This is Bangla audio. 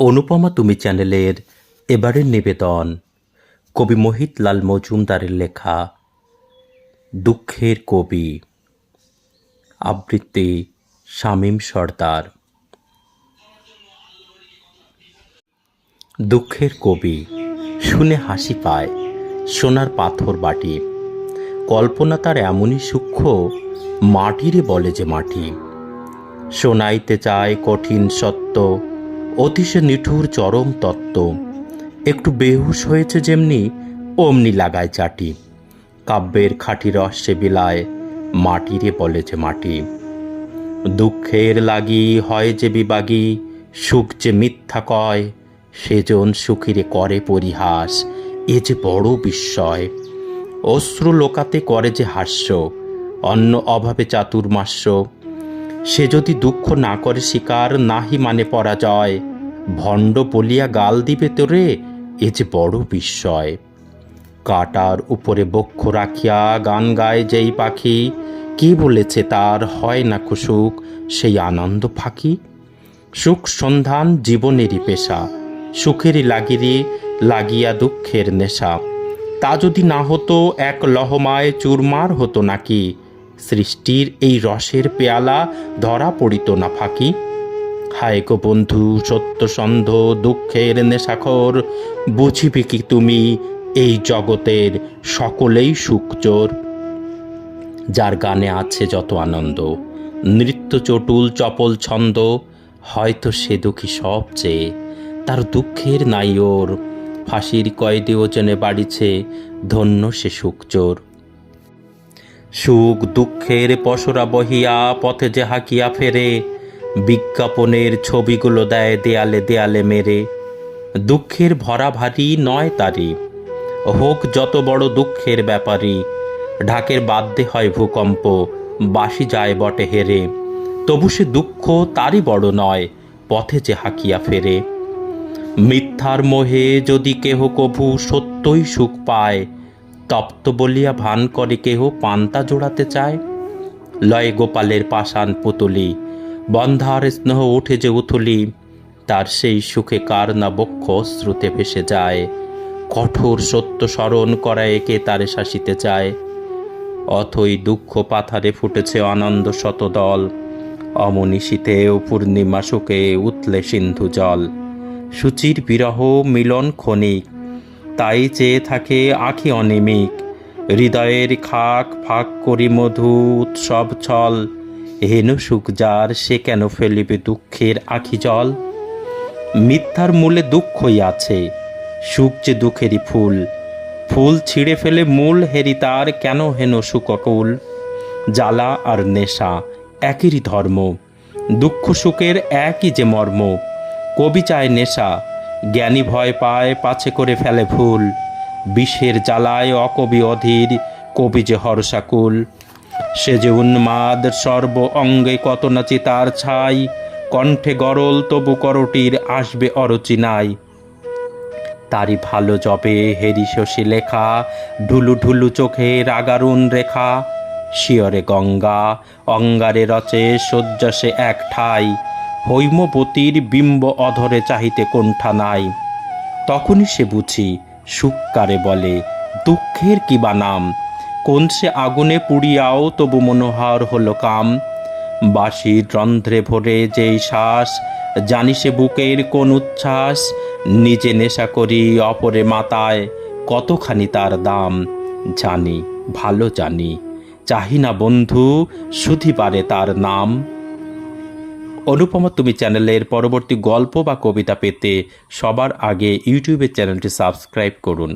অনুপমা তুমি চ্যানেলের এবারের নিবেদন। কবি মোহিত লাল মজুমদারের লেখা, দুঃখের কবি। আবৃত্তি, শামীম সর্দার। দুঃখের কবি, শুনে হাসি পায় সোনার পাথর বাটি। কল্পনা তার এমনই সূক্ষ্ম, মাটিরে বলে যে মাটি। শোনাইতে চায় কঠিন সত্য অতিশয় নিঠুর চরম তত্ত্ব। একটু বেহুশ হয়েছে যেমনি অমনি লাগায় চাটি। কাব্যের খাঁটি রসে বিলায় মাটিরে বলে যে মাটি। দুঃখের লাগি হয় যে বিবাগী, সুখ যে মিথ্যা কয় সেজন সুখীরে করে পরিহাস, এ যে বড় বিস্ময়। অশ্রু লোকাতে করে যে হাস্য, অন্য অভাবে চাতুর্মাস্য সে যদি দুঃখ না করে শিকার নাহি মানে পরাজয়। ভণ্ড বলিয়া গাল দিবে তোরে, এ যে বড় বিস্ময়। কাটার উপরে বক্ষ রাখিয়া গান গায় যেই পাখি, কি বলেছে তার, হয় না কুসুক সেই আনন্দ ফাঁকি? সুখ সন্ধান জীবনেরই পেশা, সুখেরই লাগিরে লাগিয়া দুঃখের নেশা। তা যদি না হতো, এক লহমায় চুরমার হতো নাকি? সৃষ্টির এই রসের পেয়ালা ধরা পড়িত না ফাঁকি। হায় গো বন্ধু সত্যসন্ধ দুঃখের নেশাখর, বুঝিবে কি তুমি এই জগতের সকলেই সুখচোর? যার গানে আছে যত আনন্দ, নৃত্য চটুল, চপল ছন্দ, হয়তো সে দুঃখী সবচেয়ে। তার দুঃখের নাই ওর ফাঁসির কয়েদে ওজনে বাড়িছে ধন্য সে সুখচোর। সুখ দুঃখের পসরা বহিয়া পথে যে হাকিয়া ফেরে, বিজ্ঞাপনের ছবিগুলো দেয় দেয়ালে দেয়ালে মেরে। দুঃখের ভরা ভারী নয় তারি, হোক যত বড় দুঃখের ব্যাপারী। ঢাকের বাদ্যে হয় ভূকম্প বাসি যায় বটে হেরে। তবু সে দুঃখ তারই বড় নয়, পথে যে হাকিয়া ফেরে। মিথ্যার মোহে যদি কেহ কভু সত্যই সুখ পায় তপ্ত বলিয়া ভান করে কেহ পান্তা জোড়াতে চায়। লয় গোপালের পাষাণ পুতুলি, বন্ধার স্নেহ ওঠে যে উথুলি, তার সেই সুখে কার না বক্ষ শ্রুতে ভেসে যায়। কঠোর সত্য স্মরণ করা একে তারে শাসিতে চায়। অথই দুঃখ পাথারে ফুটেছে আনন্দ শতদল। অমনিশীতেও পূর্ণিমা শুকে উতলে সিন্ধু জল। সুচির বিরহ মিলন ক্ষণিক তাই চেয়ে থাকে আখি অনিমিক। হৃদয়ের খাক ফাঁক করি মধু, উৎসব ছল। হেনু সুখ যার, সে কেন ফেলিবে দুঃখের আখি জল? মিথ্যার মূলে দুঃখই আছে, সুখ যে দুঃখেরই ফুল। ফুল ছিঁড়ে ফেলে মূল হেরি তার, কেন হেন সুককুল জ্বালা আর নেশা একই ধর্ম, দুঃখ সুখের একই যে মর্ম। কবি চায় নেশা জ্ঞানী ভয় পায়, পাছে করে ফেলে ভুল। বিষের জ্বালায় অকবি অধীর, কবি যে হরসাকুল সে যে উন্মাদ সর্ব অঙ্গে কত না চিতার ছাই, কণ্ঠে গরল তবু করটির আসবে অরচি নাই। তারই ভালো জবে হেরি শশী লেখা, ঢুলু ঢুলু চোখে রাগারুন রেখা। শিয়রে গঙ্গা, অঙ্গারে রচে শয্যাসে এক ঠাই। হৈমবতীর বিম্ব অধরে চাহিতে কোণ্ঠা নাই। তখনই সে বুঝি সুখকারে বলে, দুঃখের কি বা নাম? কোন সে আগুনে পুড়িয়াও তবু মনোহর হলো কাম? বাসির রন্ধ্রে ভরে যেই শ্বাস, জানি সে বুকের কোন উচ্ছ্বাস। নিজে নেশা করি অপরে মাতায়, কতখানি তার দাম? জানি, ভালো জানি। চাহি না বন্ধু শুধু পারে তার নাম। অনুপমা তুমি চ্যানেলের পরবর্তী গল্প বা কবিতা পেতে সবার আগে ইউটিউবের চ্যানেলটি সাবস্ক্রাইব করুন।